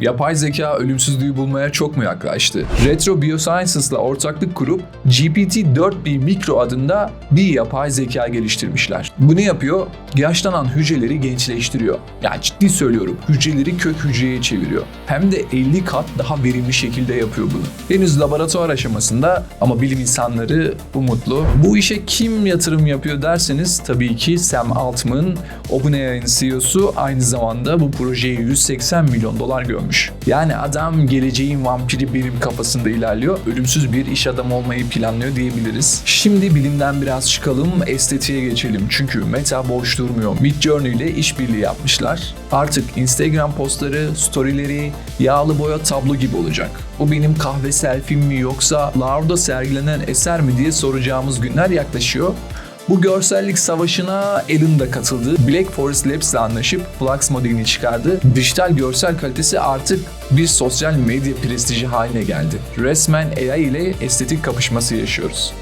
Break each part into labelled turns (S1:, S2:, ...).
S1: Yapay zeka ölümsüzlüğü bulmaya çok mu yaklaştı? Retro Biosciences'la ortaklık kurup GPT-4B Micro adında bir yapay zeka geliştirmişler. Bu ne yapıyor? Yaşlanan hücreleri gençleştiriyor. Yani ciddi söylüyorum hücreleri kök hücreye çeviriyor. Hem de 50 kat daha verimli şekilde yapıyor bunu. Henüz laboratuvar aşamasında ama bilim insanları umutlu. Bu işe kim yatırım yapıyor derseniz tabii ki Sam Altman, OpenAI'nin CEO'su aynı zamanda bu projeye 180 milyon dolar görmüş. Yani adam geleceğin vampiri benim kafasında ilerliyor. Ölümsüz bir iş adamı olmayı planlıyor diyebiliriz. Şimdi bilimden biraz çıkalım, estetiğe geçelim. Çünkü Meta boş durmuyor. Midjourney ile işbirliği yapmışlar. Artık Instagram postları, storyleri yağlı boya tablo gibi olacak. Bu benim kahve selfie'm mi yoksa Louvre'da sergilenen eser mi diye soracağımız günler yaklaşıyor. Bu görsellik savaşına Alan da katıldı. Black Forest Labs ile anlaşıp Flux modelini çıkardı. Dijital görsel kalitesi artık bir sosyal medya prestiji haline geldi. Resmen AI ile estetik kapışması yaşıyoruz.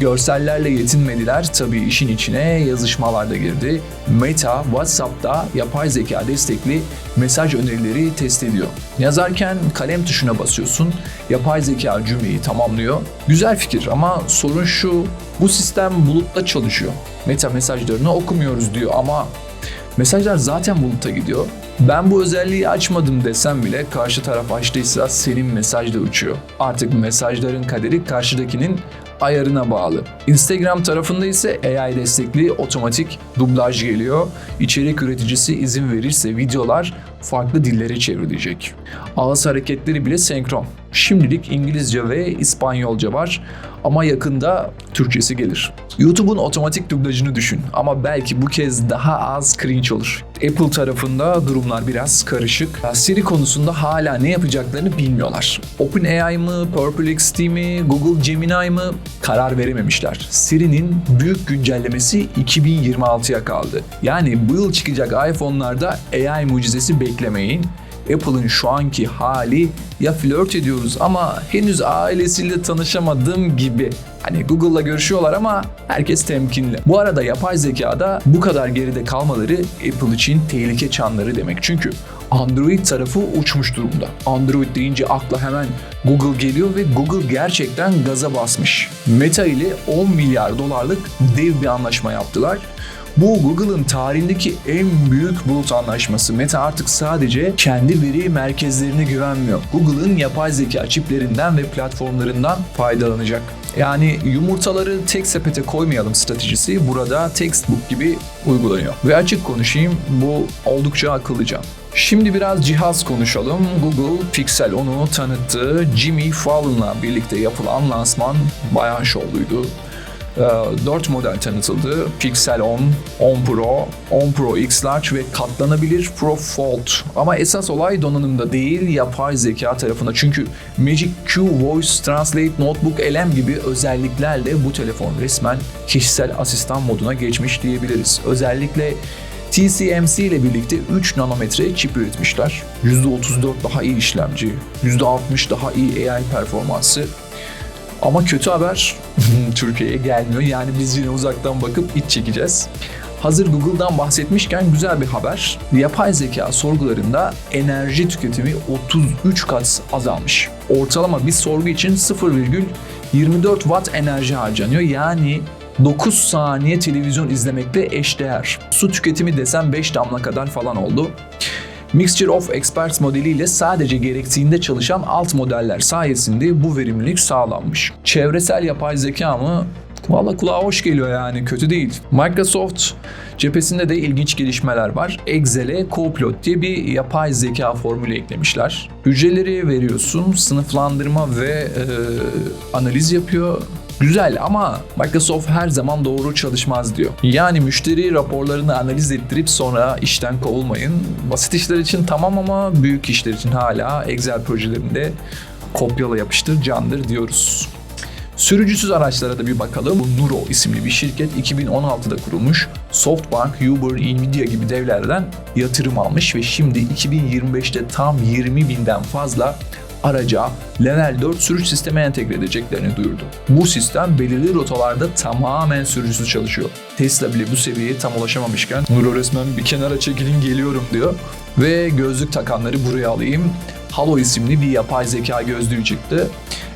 S1: Görsellerle yetinmediler tabii işin içine yazışmalar da girdi. Meta, WhatsApp'ta yapay zeka destekli mesaj önerileri test ediyor. Yazarken kalem tuşuna basıyorsun, yapay zeka cümleyi tamamlıyor. Güzel fikir ama sorun şu, bu sistem bulutta çalışıyor. Meta mesajlarını okumuyoruz diyor ama mesajlar zaten buluta gidiyor. Ben bu özelliği açmadım desem bile karşı taraf açtıysa senin mesaj da uçuyor. Artık mesajların kaderi karşıdakinin ayarına bağlı. Instagram tarafında ise AI destekli otomatik dublaj geliyor. İçerik üreticisi izin verirse videolar farklı dillere çevrilecek. Ağız hareketleri bile senkron. Şimdilik İngilizce ve İspanyolca var ama yakında Türkçesi gelir. YouTube'un otomatik dublajını düşün ama belki bu kez daha az cringe olur. Apple tarafında durumlar biraz karışık. Siri konusunda hala ne yapacaklarını bilmiyorlar. OpenAI mı, Perplexity mi, Google Gemini mı karar verememişler. Siri'nin büyük güncellemesi 2026'ya kaldı. Yani bu yıl çıkacak iPhone'larda AI mucizesi beklemeyin. Apple'ın şu anki hali ya flört ediyoruz ama henüz ailesiyle tanışamadım gibi. Hani Google'la görüşüyorlar ama herkes temkinli. Bu arada yapay zekada bu kadar geride kalmaları Apple için tehlike çanları demek. Çünkü Android tarafı uçmuş durumda. Android deyince akla hemen Google geliyor ve Google gerçekten gaza basmış. Meta ile 10 milyar dolarlık dev bir anlaşma yaptılar. Bu Google'ın tarihindeki en büyük bulut anlaşması. Meta artık sadece kendi veri merkezlerine güvenmiyor. Google'ın yapay zeka çiplerinden ve platformlarından faydalanacak. Yani yumurtaları tek sepete koymayalım stratejisi burada textbook gibi uygulanıyor. Ve açık konuşayım bu oldukça akıllıca. Şimdi biraz cihaz konuşalım. Google Pixel 10'u tanıttı. Jimmy Fallon'la birlikte yapılan lansman bayağı şovluydu. 4 model tanıtıldı. Pixel 10, 10 Pro, 10 Pro X Large ve katlanabilir Pro Fold. Ama esas olay donanımda değil, yapay zeka tarafında. Çünkü Magic Q Voice Translate Notebook LM gibi özelliklerle bu telefon resmen kişisel asistan moduna geçmiş diyebiliriz. Özellikle TSMC ile birlikte 3 nanometre çip üretmişler. %34 daha iyi işlemci, %60 daha iyi AI performansı. Ama kötü haber Türkiye'ye gelmiyor. Yani biz yine uzaktan bakıp iç çekeceğiz. Hazır Google'dan bahsetmişken güzel bir haber. Yapay zeka sorgularında enerji tüketimi 33 kat azalmış. Ortalama bir sorgu için 0,24 watt enerji harcanıyor. Yani 9 saniye televizyon izlemekle eşdeğer. Su tüketimi desem 5 damla kadar falan oldu. Mixture of Experts modeliyle sadece gerektiğinde çalışan alt modeller sayesinde bu verimlilik sağlanmış. Çevresel yapay zeka mı? Valla kulağa hoş geliyor yani kötü değil. Microsoft cephesinde de ilginç gelişmeler var. Excel'e Copilot diye bir yapay zeka formülü eklemişler. Hücreleri veriyorsun, sınıflandırma ve e, analiz yapıyor. Güzel ama Microsoft her zaman doğru çalışmaz diyor. Yani müşteri raporlarını analiz ettirip sonra işten kovulmayın. Basit işler için tamam ama büyük işler için hala Excel projelerinde kopyala yapıştır candır diyoruz. Sürücüsüz araçlara da bir bakalım. Bu Nuro isimli bir şirket 2016'da kurulmuş. SoftBank, Uber, Nvidia gibi devlerden yatırım almış ve şimdi 2025'te tam 20 binden fazla araca Level 4 sürüş sistemi entegre edeceklerini duyurdu. Bu sistem belirli rotalarda tamamen sürücüsüz çalışıyor. Tesla bile bu seviyeye tam ulaşamamışken Nuro resmen bir kenara çekilin geliyorum diyor. Ve gözlük takanları buraya alayım. Halo isimli bir yapay zeka gözlüğü çıktı.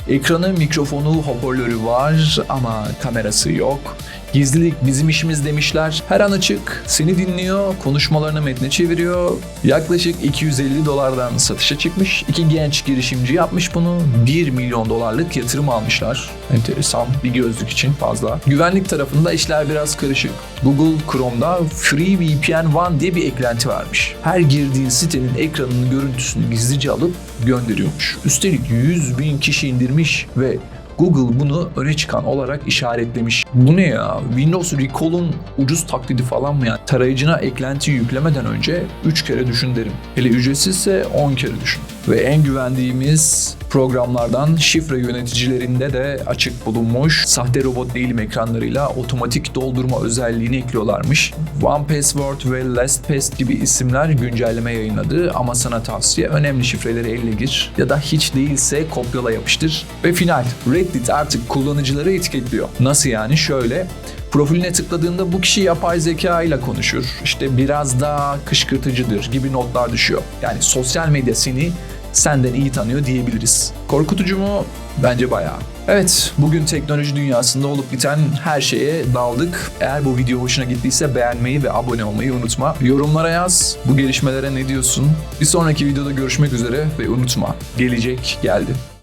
S1: Ekranı, mikrofonu, hoparlörü var ama kamerası yok. Gizlilik bizim işimiz demişler. Her an açık, seni dinliyor, konuşmalarını metne çeviriyor. Yaklaşık 250 dolardan satışa çıkmış. İki genç girişimci yapmış bunu. 1 milyon dolarlık yatırım almışlar. Enteresan bir gözlük için fazla. Güvenlik tarafında işler biraz karışık. Google Chrome'da Free VPN One diye bir eklenti varmış. Her girdiğin sitenin ekranının görüntüsünü gizlice alıp gönderiyormuş. Üstelik 100 bin kişi indirmiş ve Google bunu öne çıkan olarak işaretlemiş. Bu ne ya? Windows Recall'un ucuz taklidi falan mı yani? Tarayıcına eklenti yüklemeden önce 3 kere düşün derim. Hele ücretsizse 10 kere düşün. Ve en güvendiğimiz programlardan şifre yöneticilerinde de açık bulunmuş. Sahte robot değilim ekranlarıyla otomatik doldurma özelliğini ekliyorlarmış. One Password ve LastPass gibi isimler güncelleme yayınladı ama sana tavsiye önemli şifreleri elle gir ya da hiç değilse kopyala yapıştır. Ve final Reddit artık kullanıcıları etiketliyor. Nasıl yani? Şöyle Profiline tıkladığında bu kişi yapay zeka ile konuşur. İşte biraz daha kışkırtıcıdır gibi notlar düşüyor. Yani sosyal medya seni senden iyi tanıyor diyebiliriz. Korkutucu mu? Bence bayağı. Evet, bugün teknoloji dünyasında olup biten her şeye daldık. Eğer bu video hoşuna gittiyse beğenmeyi ve abone olmayı unutma. Yorumlara yaz, bu gelişmelere ne diyorsun? Bir sonraki videoda görüşmek üzere ve unutma, gelecek geldi.